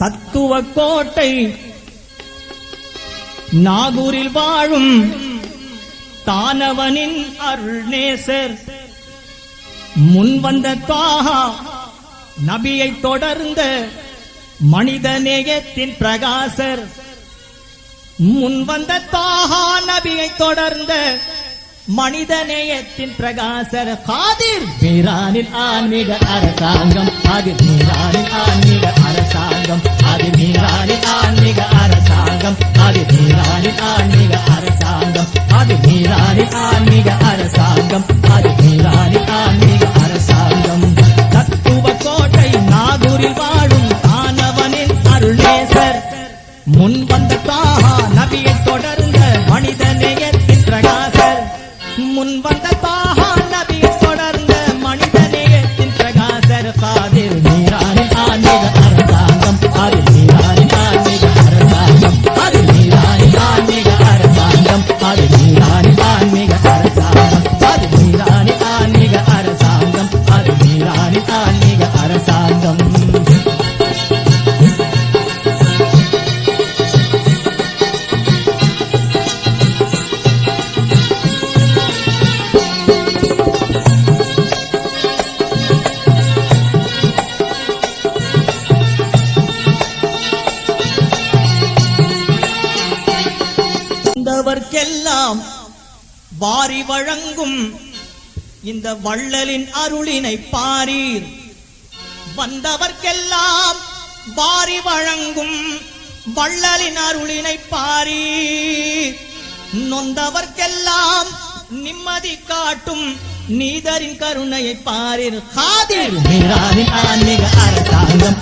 தத்துவ கோட்டை நாகூரில் வாழும் தானவனின் அருள்நேசர். முன்வந்த தாகா நபியை தொடர்ந்த மனிதநேயத்தின் பிரகாசர். முன்வந்த தாகா தாஹா நபியை தொடர்ந்த மனித நேயத்தின் பிரகாசர். காதிர் மீரானின் ஆன்மீக அரசாங்கம். காதிர் மீரானின் ஆன்மீக அரசாங்கம் அது நீராளி ஆன்மீக அரசாங்கம். அது நீராளி ஆன்மீக அரசாங்கம். அது நீராளி ஆன்மீக அரசாங்கம். அது நீராளி ஆன்மீக அரசாங்கம். தத்துவ கோட்டை நாகூரில் வாழும் ஆனவனின் அருளேசர் முன் வந்த தாஹா நபியை தொடர்ந்த மனித நேயத்தின் பிரகாசர் முன் வந்த தாஹா வந்தவர்க்கெல்லாம் வாரி வழங்கும் இந்த வள்ளலின் அருளினை பாரீர். வந்தவர்க்கெல்லாம் வாரி வழங்கும் வள்ளலின் அருளினை பாரீர். நொந்தவர்க்கெல்லாம் நிம்மதி காட்டும் நீதரின் கருணையை பாரீர். காதிர் ஆன்மீக அரசாங்கம்